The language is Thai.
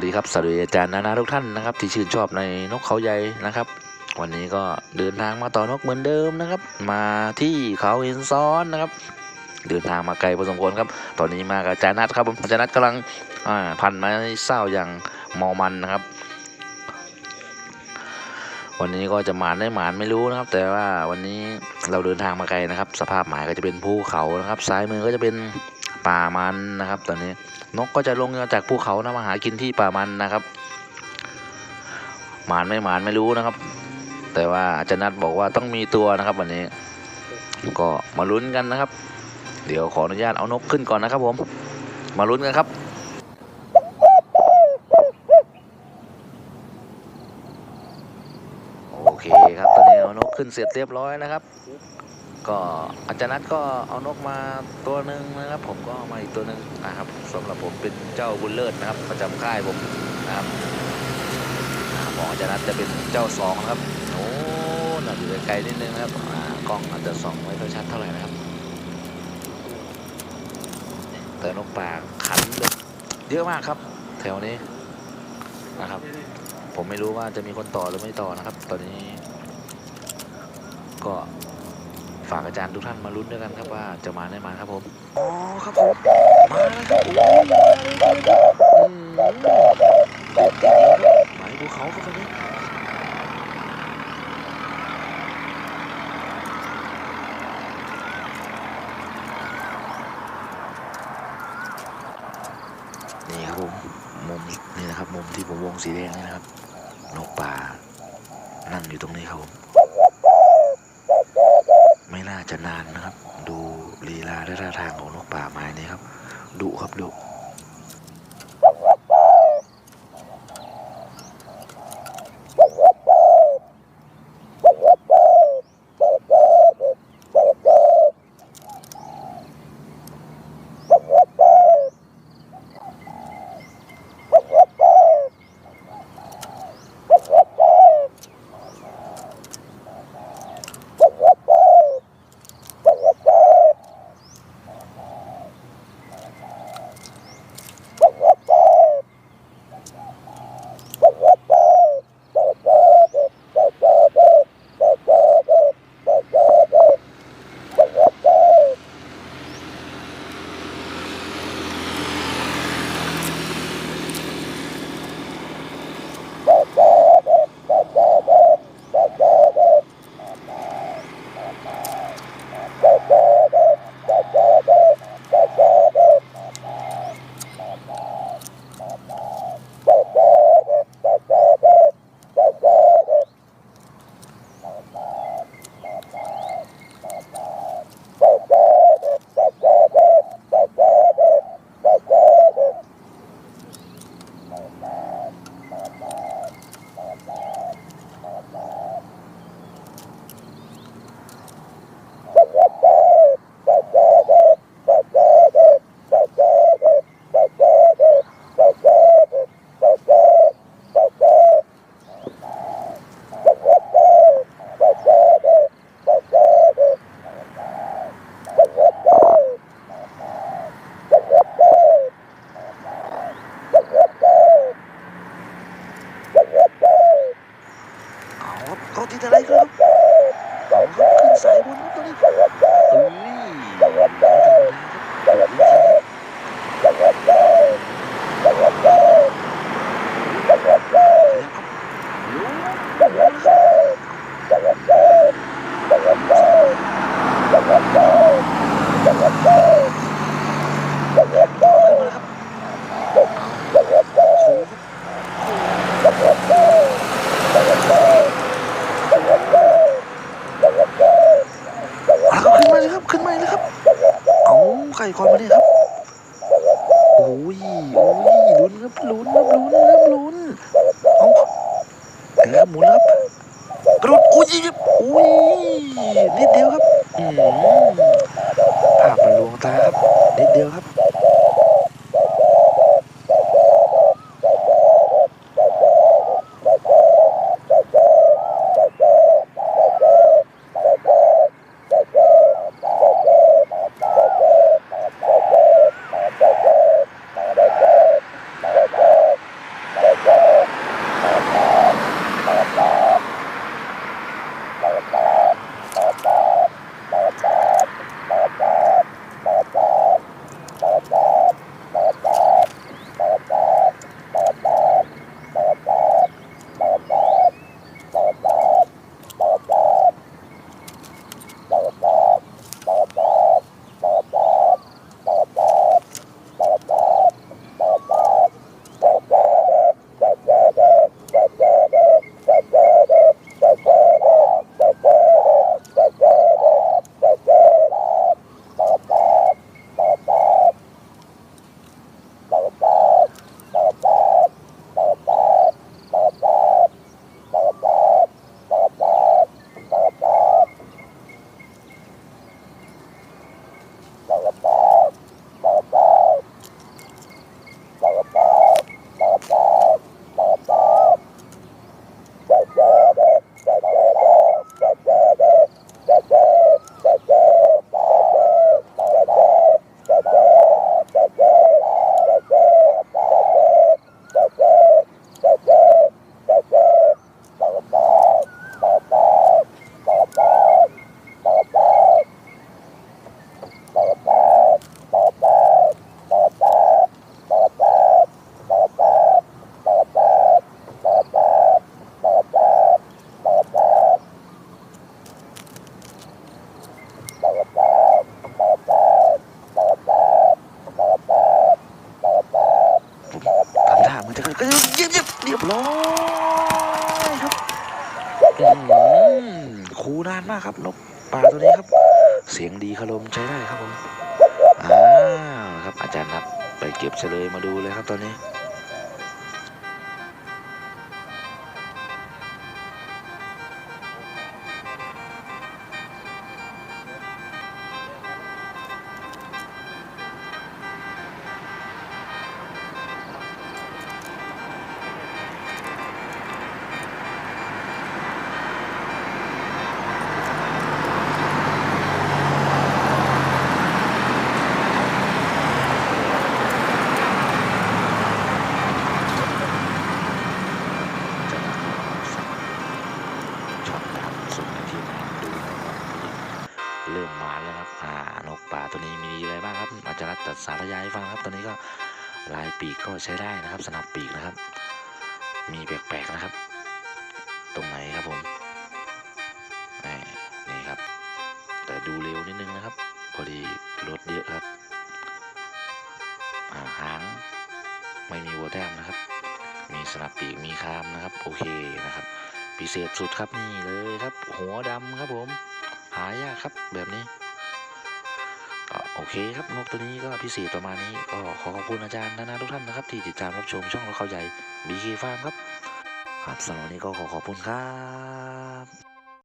วัสดีครับสวัสดีอาจารย์นานาทุกท่านนะครับ ที่ชื่นชอบในนกเขาใหญ่นะครับ วันนี้ก็เดินทางมาต่อนกเหมือนเดิมนะครับ มาที่เขาหินซ้อนนะครับ เดินทางมาไกลพอสมควรครับ ตอนนี้มากับอาจารย์นัทครับผมอาจารย์นัทกำลังพันไม้เศร้าอย่างมามันนะครับ วันนี้ก็จะหมานได้หมานไม่รู้นะครับ แต่ว่าวันนี้เราเดินทางมาไกลนะครับ สภาพหมายก็จะเป็นภูเขานะครับ ซ้ายมือก็จะเป็น ป่ามันนะครับ ตอนนี้นกก็จะลงมาจากภูเขานะมาหากินที่ป่ามันนะครับ หมานไม่หมานไม่รู้นะครับ แต่ว่าอาจารย์นัทบอกว่าต้องมีตัวนะครับวันนี้ ก็มาลุ้นกันนะครับ เดี๋ยวขออนุญาตเอานกขึ้นก่อนนะครับผม มาลุ้นกันครับโอเคครับตอนนี้เอานกขึ้นเสร็จเรียบร้อยนะครับ ก็อาจารย์นัทก็เอานกมาตัวหนึ่งนะครับผมก็เอามาอีกตัวหนึ่งนะครับสำหรับผมเป็นเจ้าบุญเลิศนะครับ ประจำค่ายผมนะครับอ่าขออาจารย์นัทจะเป็นเจ้าสองนะครับโอ้หน่าอยู่ไกลนิดนึงนะครับกล้องอาจจะส่องไม่ค่อยชัดเท่าไหร่นะครับแต่นกป่าขันเยอะมากครับ แถวนี้นะครับ ผมไม่รู้ว่าจะมีคนต่อหรือไม่ต่อนะครับ ตอนนี้ก็ ฝากอาจารย์ทุกท่านมาลุ้นด้วยกันครับว่าจะมาได้มาครับผมอ๋อครับผมมาแล้วครับโอ้ยมาเลยครับอืมเด็ดจริงๆครับหมายภูเขาครับตอนนี้นี่ครับผมมุมนี่นะครับมุมที่ผมวงสีแดงนี่นะครับนกป่านั่งอยู่ตรงนี้ครับผม ไม่น่าจะนานนะครับ ดูลีลาและท่าทางของนกป่าไม้นี่ครับดุครับดุ โอ้ยลุ้นครับลุ้นครับลุ้นครับลุ้นเอาเออหมุนครับกระโดดโอ้ยโอ้ยนิดเดียวครับอืมภาพมันลวงตาครับนิดเดียวครับ ก็เยียบเยียบเรียบร้อยครับอื้อหือคูนานมากครับนกป่าตัวนี้ครับ เสียงดีคารมใช้ได้ครับผมอ้าวครับอาจารย์นัดไปเก็บเฉลยมาดูเลยครับตอนนี้ ครับอารย์จัดสายายฟังครับตัวนี้ก็ลายปีกก็ใช้ได้นะครับสนับปีกนะครับ มีแปลกๆนะครับ ตรงไหนครับผมนี่นี่ครับ แต่ดูเร็วนิดนึงนะครับ พอดีรถเยอะครับาหางไม่มีวัวแต้มนะครับ มีสนับปีกมีคามนะครับ โอเคนะครับ พิเศษสุดครับนี่เลยครับ หัวดำครับผม หายากครับแบบนี้ โอเคครับนกตัวนี้ก็พิเศษประมาณนี้ก็ขอขอบคุณอาจารย์นานาทุกท่านนะครับ ที่ติดตามรับชมช่องเราเขาใหญ่บีเคฟาร์มครับครับสำหรับวันนี้ก็ขอขอบคุณครับ